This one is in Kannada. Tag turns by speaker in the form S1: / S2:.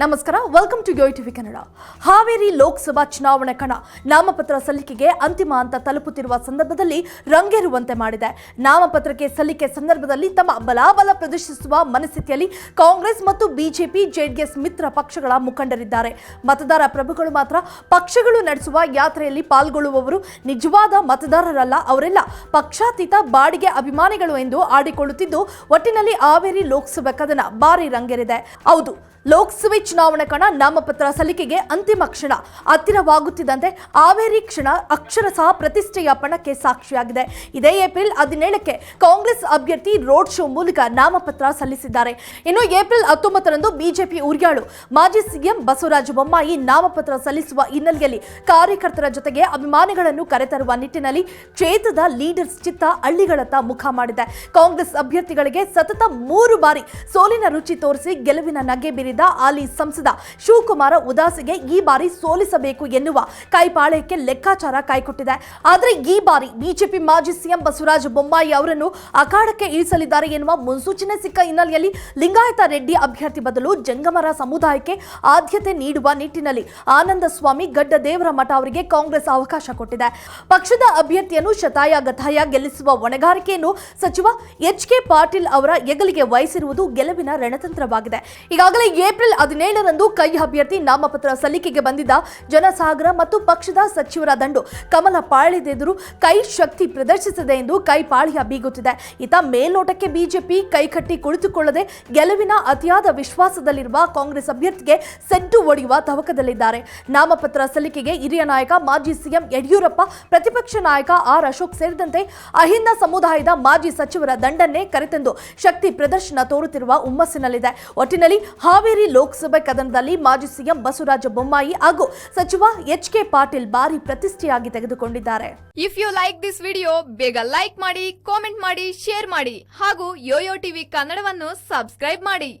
S1: ನಮಸ್ಕಾರ welcome to Yoyo TV Kannada Haveri Lok Sabha ಚುನಾವಣೆ ಕಣ. ನಾಮಪತ್ರ ಸಲ್ಲಿಕೆಗೆ ಅಂತಿಮ ಹಂತ ತಲುಪುತ್ತಿರುವ ಸಂದರ್ಭದಲ್ಲಿ ರಂಗೇರುವಂತೆ ಮಾಡಿದೆ. ನಾಮಪತ್ರಕ್ಕೆ ಸಲ್ಲಿಕೆ ಸಂದರ್ಭದಲ್ಲಿ ತಮ್ಮ ಬಲಾಬಲ ಪ್ರದರ್ಶಿಸುವ ಮನಸ್ಥಿತಿಯಲ್ಲಿ ಕಾಂಗ್ರೆಸ್ ಮತ್ತು ಬಿಜೆಪಿ, ಜೆಡಿಎಸ್ ಮಿತ್ರ ಪಕ್ಷಗಳ ಮುಖಂಡರಿದ್ದಾರೆ. ಮತದಾರ ಪ್ರಭುಗಳು ಮಾತ್ರ ಪಕ್ಷಗಳು ನಡೆಸುವ ಯಾತ್ರೆಯಲ್ಲಿ ಪಾಲ್ಗೊಳ್ಳುವವರು ನಿಜವಾದ ಮತದಾರರಲ್ಲ, ಅವರೆಲ್ಲ ಪಕ್ಷಾತೀತ ಬಾಡಿಗೆ ಅಭಿಮಾನಿಗಳು ಎಂದು ಆಡಿಕೊಳ್ಳುತ್ತಿದ್ದು, ಒಟ್ಟಿನಲ್ಲಿ ಹಾವೇರಿ ಲೋಕಸಭಾ ಕದನ ಭಾರಿ ರಂಗೇರಿದೆ. ಹೌದು, ಲೋಕಸಭೆ ಚುನಾವಣೆ ಕಣ ನಾಮಪತ್ರ ಸಲ್ಲಿಕೆಗೆ ಅಂತಿಮ ಕ್ಷಣ. ಹತ್ತಿರವಾಗುತ್ತಿದ್ದಂತೆ ಹಾವೇರಿ ಕ್ಷಣ ಅಕ್ಷರಶಃ ಪ್ರತಿಷ್ಠೆಯ ಪಣಕ್ಕೆ ಸಾಕ್ಷಿಯಾಗಿದೆ. ಇದೇ ಏಪ್ರಿಲ್ ಹದಿನೇಳಕ್ಕೆ ಕಾಂಗ್ರೆಸ್ ಅಭ್ಯರ್ಥಿ ರೋಡ್ ಶೋ ಮೂಲಕ ನಾಮಪತ್ರ ಸಲ್ಲಿಸಿದ್ದಾರೆ. ಇನ್ನು ಏಪ್ರಿಲ್ ಹತ್ತೊಂಬತ್ತರಂದು ಬಿಜೆಪಿ ಉರ್ಯಾಳು. ಮಾಜಿ ಸಿಎಂ ಬಸವರಾಜ ಬೊಮ್ಮಾಯಿ ನಾಮಪತ್ರ ಸಲ್ಲಿಸುವ ಹಿನ್ನೆಲೆಯಲ್ಲಿ ಕಾರ್ಯಕರ್ತರ ಜೊತೆಗೆ ಅಭಿಮಾನಿಗಳನ್ನು ಕರೆತರುವ ನಿಟ್ಟಿನಲ್ಲಿ ಕ್ಷೇತ್ರದ ಲೀಡರ್ಸ್ ಚಿತ್ತ ಹಳ್ಳಿಗಳತ್ತ ಮುಖ ಮಾಡಿದೆ. ಕಾಂಗ್ರೆಸ್ ಅಭ್ಯರ್ಥಿಗಳಿಗೆ ಸತತ ಮೂರು ಬಾರಿ ಸೋಲಿನ ರುಚಿ ತೋರಿಸಿ ಗೆಲುವಿನ ನಗೆ ಬೀರಿದ ಹಾಲಿ ಸಂಸದ ಶಿವಕುಮಾರ ಉದಾಸಿಗೆ ಈ ಬಾರಿ ಸೋಲಿಸಬೇಕು ಎನ್ನುವ ಕೈಪಾಳ್ಯಕ್ಕೆ ಲೆಕ್ಕಾಚಾರ ಕೈಕೊಟ್ಟಿದೆ. ಆದರೆ ಈ ಬಾರಿ ಬಿಜೆಪಿ ಮಾಜಿ ಸಿಎಂ ಬಸವರಾಜ ಬೊಮ್ಮಾಯಿ ಅವರನ್ನು ಅಖಾಡಕ್ಕೆ ಇಳಿಸಲಿದ್ದಾರೆ ಎನ್ನುವ ಮುನ್ಸೂಚನೆ ಸಿಕ್ಕ ಹಿನ್ನೆಲೆಯಲ್ಲಿ ಲಿಂಗಾಯತ ರೆಡ್ಡಿ ಅಭ್ಯರ್ಥಿ ಬದಲು ಜಂಗಮರ ಸಮುದಾಯಕ್ಕೆ ಆದ್ಯತೆ ನೀಡುವ ನಿಟ್ಟಿನಲ್ಲಿ ಆನಂದ ಸ್ವಾಮಿ ಗಡ್ಡ ದೇವರ ಮಠ ಅವರಿಗೆ ಕಾಂಗ್ರೆಸ್ ಅವಕಾಶ ಕೊಟ್ಟಿದೆ. ಪಕ್ಷದ ಅಭ್ಯರ್ಥಿಯನ್ನು ಶತಾಯ ಗತಾಯ ಗೆಲ್ಲಿಸುವ ಹೊಣೆಗಾರಿಕೆಯನ್ನು ಸಚಿವ ಎಚ್ ಕೆ ಪಾಟೀಲ್ ಅವರ ಹೆಗಲಿಗೆ ವಹಿಸಿರುವುದು ಗೆಲುವಿನ ರಣತಂತ್ರವಾಗಿದೆ. ಈಗಾಗಲೇ ಏಪ್ರಿಲ್ ಹದಿನೇಳರಂದು ಕೈ ಅಭ್ಯರ್ಥಿ ನಾಮಪತ್ರ ಸಲ್ಲಿಕೆಗೆ ಬಂದಿದ್ದ ಜನಸಾಗರ ಮತ್ತು ಪಕ್ಷದ ಸಚಿವರ ದಂಡು ಕಮಲ ಪಾಳಿದೆದುರು ಕೈ ಶಕ್ತಿ ಪ್ರದರ್ಶಿಸಿದೆ ಎಂದು ಕೈ ಪಾಳಿಯ ಬೀಗುತ್ತಿದೆ. ಇತ ಮೇಲ್ನೋಟಕ್ಕೆ ಬಿಜೆಪಿ ಕೈಕಟ್ಟಿ ಕುಳಿತುಕೊಳ್ಳದೆ ಗೆಲುವಿನ ಅತಿಯಾದ ವಿಶ್ವಾಸದಲ್ಲಿರುವ ಕಾಂಗ್ರೆಸ್ ಅಭ್ಯರ್ಥಿಗೆ ಸೆಡ್ಡು ಒಡೆಯುವ ತವಕದಲ್ಲಿದ್ದಾರೆ. ನಾಮಪತ್ರ ಸಲ್ಲಿಕೆಗೆ ಹಿರಿಯ ನಾಯಕ, ಮಾಜಿ ಸಿಎಂ ಯಡಿಯೂರಪ್ಪ, ಪ್ರತಿಪಕ್ಷ ನಾಯಕ ಆರ್ ಅಶೋಕ್ ಸೇರಿದಂತೆ ಅಹಿಂದ ಸಮುದಾಯದ ಮಾಜಿ ಸಚಿವರ ದಂಡನ್ನೇ ಕರೆತಂದು ಶಕ್ತಿ ಪ್ರದರ್ಶನ ತೋರುತ್ತಿರುವ ಹುಮ್ಮಸ್ಸಿನಲ್ಲಿದೆ. ಒಟ್ಟಿನಲ್ಲಿ ಹಾವೇರಿ ಲೋಕಸಭೆ ಕದನದಲ್ಲಿ ಮಾಜಿ ಸಿಎಂ ಬಸವರಾಜ ಬೊಮ್ಮಾಯಿ ಹಾಗೂ ಸಚಿವ ಎಚ್ ಕೆ ಪಾಟೀಲ್ ಭಾರಿ ಪ್ರತಿಷ್ಠೆಯಾಗಿ ತೆಗೆದುಕೊಂಡಿದ್ದಾರೆ.
S2: If you like this video ಬೇಗ ಲೈಕ್ ಮಾಡಿ ಕಾಮೆಂಟ್ ಮಾಡಿ ಶೇರ್ ಮಾಡಿ ಹಾಗೂ ಯೋಯೋ ಟಿವಿ ಕನ್ನಡವನ್ನು ಸಬ್ಸ್ಕ್ರೈಬ್ ಮಾಡಿ.